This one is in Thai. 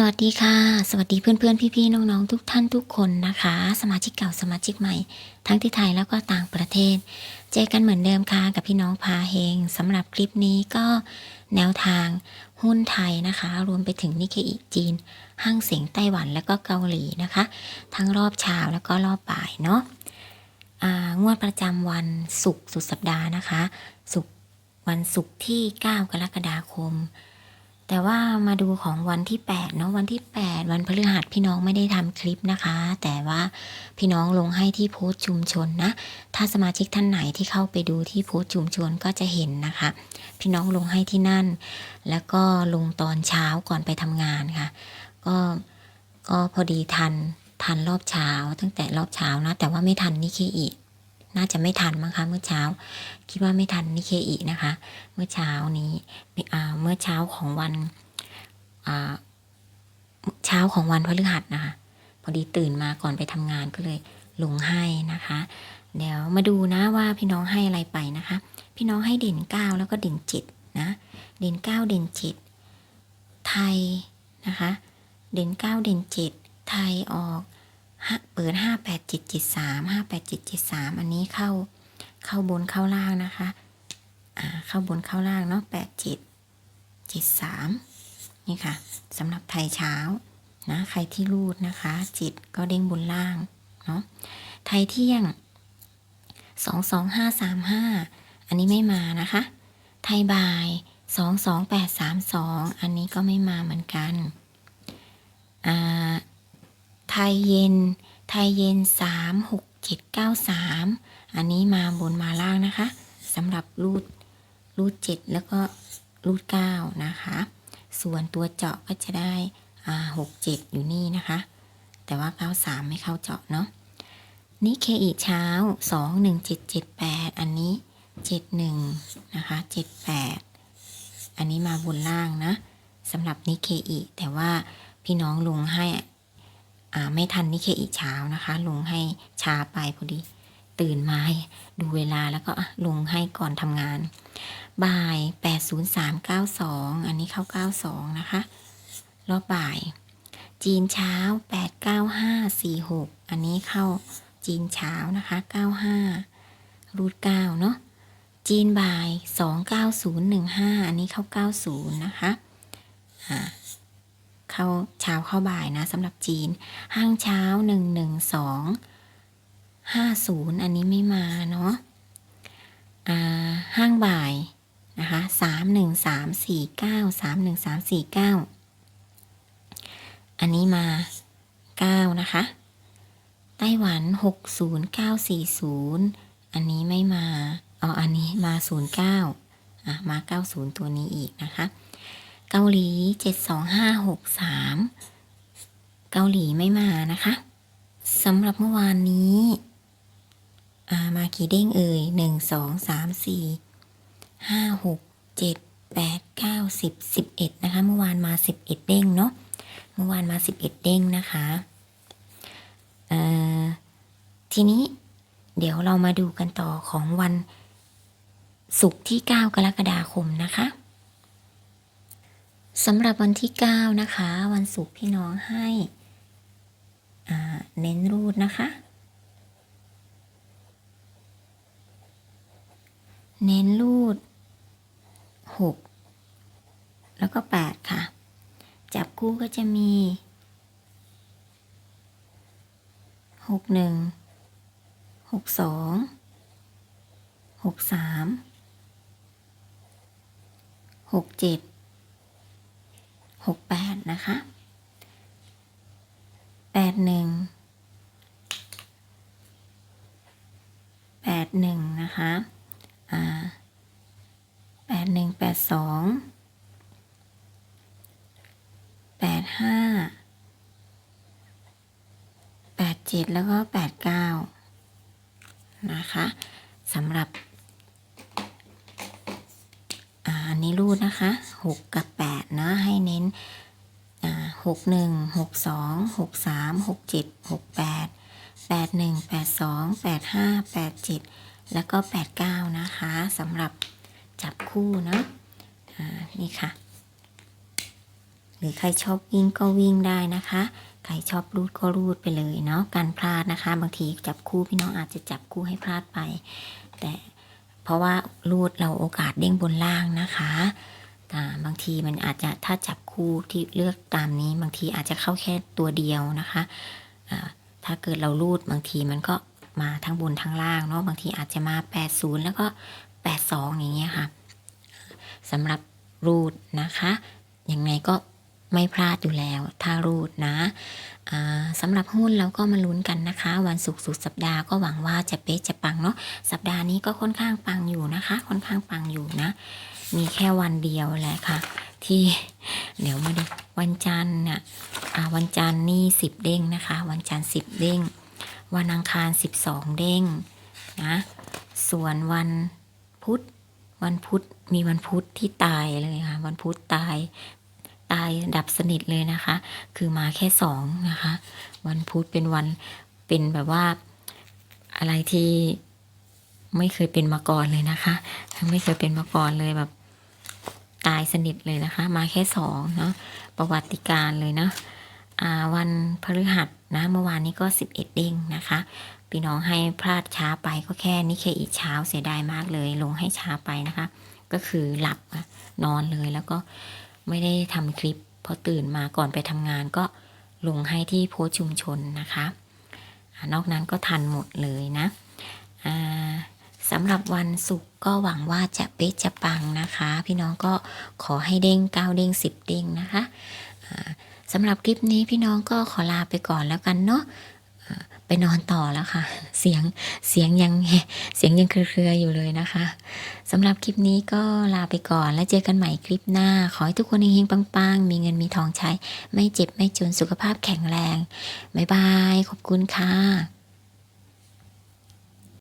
สวัสดีค่ะ สวัสดีเพื่อนๆพี่ๆน้องๆ ทุกท่านทุกคนนะคะ สมาชิกเก่าสมาชิกใหม่ ทั้งที่ไทยแล้วก็ต่างประเทศ เจอกันเหมือนเดิมค่ะกับพี่น้องพาเฮงสำหรับคลิปนี้ก็แนวทางหุ้นไทยนะคะ รวมไปถึงนิเคอิจีนห้างเสียงไต้หวันและก็เกาหลีนะคะ ทั้งรอบเช้าแล้วก็รอบบ่ายเนาะงวดประจำวันศุกร์สุดสัปดาห์นะคะศุกร์วันศุกร์ที่ 9 กรกฎาคม แต่ว่ามาดูของวันที่8เนาะวันที่ 8 วันพฤหัสพี่น้องไม่ได้ทำคลิปนะคะ แต่ว่าพี่น้องลงให้ที่โพสต์ชุมชนนะ ถ้าสมาชิกท่านไหนที่เข้าไปดูที่โพสต์ชุมชนก็จะเห็นนะคะ พี่น้องลงให้ที่นั่น แล้วก็ลงตอนเช้าก่อนไปทำงานค่ะ ก็ก็พอดีทันทันรอบเช้าตั้งแต่รอบเช้านะ แต่ว่าไม่ทันนิเคอิ น่าจะไม่ทันมั้งคะเมื่อเช้า คิดว่าไม่ทันนิเคอินะคะ เมื่อเช้านี้เมื่อเช้าของวันเช้าของวันพฤหัสนะคะ พอดีตื่นมาก่อนไปทำงานก็เลยลงให้นะคะ เดี๋ยวมาดูนะว่าพี่น้องให้อะไรไปนะคะ พี่น้องให้เด่นเก้าแล้วก็เด่นเจ็ดนะ เด่นเก้าเด่นเจ็ดไทยนะคะ เด่นเก้าเด่นเจ็ดไทยออก เปิดห้าแปดเจ็ดเจ็ดสามห้าแปดจ็ดเจ็ดสามอันนี้เข้าเข้าบนเข้าล่างนะคะ อ่าเข้าบนเข้าล่างเนาะแปดเจ็ดเจ็ดสามนี่ค่ะสำหรับไทยเช้านะใครที่รูดนะคะ จิตก็เด้งบนล่างเนาะไทยเที่ยงสองสองห้าสามห้าอันนี้ไม่มานะคะ ไทยบ่ายสองสองแปดสามสองอันนี้ก็ไม่มาเหมือนกันอ่า ไทยเย็น ไทยเย็นสามหกเจ็ดเก้าสามอันนี้มาบนมาล่างนะคะสำหรับรูดรูดเจ็ดแล้วก็รูดเก้านะคะ ส่วนตัวเจาะก็จะได้หกเจ็ดอยู่นี่นะคะ แต่ว่าเก้าสามไม่เข้าเจาะเนาะนี่เคอีเช้าสองหนึ่งเจ็ดเจ็ดแปดอันนี้เจ็ดหนึ่งนะคะเจ็ดแปดอันนี้มาบนล่างนะสำหรับนิเคอีแต่ว่าพี่น้องลงให้ อ่าไม่ทันนิเคอีกเช้านะคะ ลงให้ช้าไปพอดี ตื่นมาดูเวลาแล้วก็อะลงให้ก่อนทำงาน บ่าย 80392 อันนี้เข้า 92 นะคะ รอบบ่าย จีนเช้า 89546 อันนี้เข้าจีนเช้านะคะ 95 รูด9เนาะจีนบ่าย 29015 อันนี้เข้า 90 นะคะ อ่า เข้าเช้าเข้าบ่ายนะสำหรับจีน ห้างเช้า 112 50 อันนี้ไม่มาเนาะห้างบ่ายนะคะสามหนึ่งสามสี่เก้าสามหนึ่งสามสี่เก้าอันนี้มาเก้านะคะ ไต้หวันหกศูนย์เก้าสี่ศูนย์อันนี้ไม่มาอ๋ออันนี้มาศูนย์เก้าอะมาเก้าศูนย์ตัวนี้อีกนะคะ เกาหลีเจ็ดสองห้าหกสามเกาหลีไม่มานะคะสำหรับเมื่อวานนี้ามากี่เด้งเอ่ยหนึ่งสองสามสี่ห้าหกเจ็ดแปดเก้าสิบสิบเอ็ดนะคะ เมื่อวานมาสิบเอ็ดเด้งเนาะ เมื่อวานมาสิบเอ็ดเด้งนะคะทีนี้เดี๋ยวเรามาดูกันต่อของวันศุกร์ที่ 9 กรกฎาคมนะคะ สำหรับวันที่ 9 นะคะ วันศุกร์พี่น้องให้เน้นรูดนะคะ เน้นรูดหกแล้วก็แปดค่ะ จับคู่ก็จะมีหกหนึ่ง หกแปดนะคะแปดหนึ่งแปดหนึ่งนะคะอ่าแปดหนึ่งแปดสองแปดห้าแปดเจ็ดแล้วก็แปดเก้านะคะสำหรับ อ่าอั นนี้รูดนะคะหกกับแปดนะให้เน้นอ่าหกหนึ่งหกสองหกสามหกเจ็ดหกแปดแปดหนึ่งแปดสองแปดห้าแปดเจ็ดแล้วก็89นะคะสำหรับจับคู่เนาะนี่ค่ะ หรือใครชอบวิ่งก็วิ่งได้นะคะ ใครชอบรูดก็รูดไปเลยเนาะการพลาดนะคะ บางทีจับคู่พี่น้องอาจจะจับคู่ให้พลาดไป แต่ เพราะว่ารูดเราโอกาสเด้งบนล่างนะคะอ่บางทีมันอาจจะถ้าจับคู่ที่เลือกตามนี้ บางทีอาจจะเข้าแค่ตัวเดียวนะคะถ้าเกิดเรารูดบางทีมันก็มาทั้งบนทั้งล่างเนาะบางทีอาจจะมา 80 แล้วก็ 82 อย่างเงี้ยค่ะสำหรับรูดนะคะยังไงก็ ไม่พลาดอยู่แล้ว ถ้ารูดนะสำหรับหุ้นเราก็มาลุ้นกันนะคะ วันศุกร์สุดสัปดาห์ก็หวังว่าจะเป๊ะจะปังเนาะสัปดาห์นี้ก็ค่อนข้างปังอยู่นะคะ ค่อนข้างปังอยู่นะ มีแค่วันเดียวแหละค่ะ ที่เดี๋ยวมาดูวันจันทร์เนี่ยอ่าวันจันทร์นี่สิบเด้งนะคะ วันจันทร์สิบเด้ง วันอังคารสิบสองเด้งนะส่วนวันพุธวันพุธมีวันพุธที่ตายเลยค่ะ วันพุธตาย ตายดับสนิทเลยนะคะ คือมาแค่สองนะคะ วันพุธเป็นวันเป็นแบบว่าอะไรที่ไม่เคยเป็นมาก่อนเลยนะคะ ไม่เคยเป็นมาก่อนเลยแบบตายสนิทเลยนะคะ มาแค่สองเนาะประวัติการเลยนะอ่าวันพฤหัสนะเมื่อวานนี้ก็สิบเอ็ดเด้งนะคะพี่น้องให้พลาดช้าไปก็แค่นี้แค่อีกเช้าเสียดายมากเลย ลงให้ช้าไปนะคะ ก็คือหลับนอนเลยแล้วก็ ไม่ได้ทำคลิปพอตื่นมาก่อนไปทำงานก็ลงให้ที่โพสชุมชนนะคะอ่านอกนั้นก็ทันหมดเลยนะสำหรับวันศุกร์ก็หวังว่าจะเป๊ะจะปังนะคะ พี่น้องก็ขอให้เด้งเก้าเด้งสิบเด้งนะคะสำหรับคลิปนี้พี่น้องก็ขอลาไปก่อนแล้วกันเนาะ ไปนอนต่อแล้วค่ะ เสียงเสียงยังเสียงยังเครือๆอยู่เลยนะคะสำหรับคลิปนี้ก็ลาไปก่อนแล้วเจอกันใหม่คลิปหน้า ขอให้ทุกคนเฮงๆปังๆ มีเงินมีทองใช้ ไม่เจ็บไม่จนสุขภาพแข็งแรงบ๊ายบาย ขอบคุณค่ะ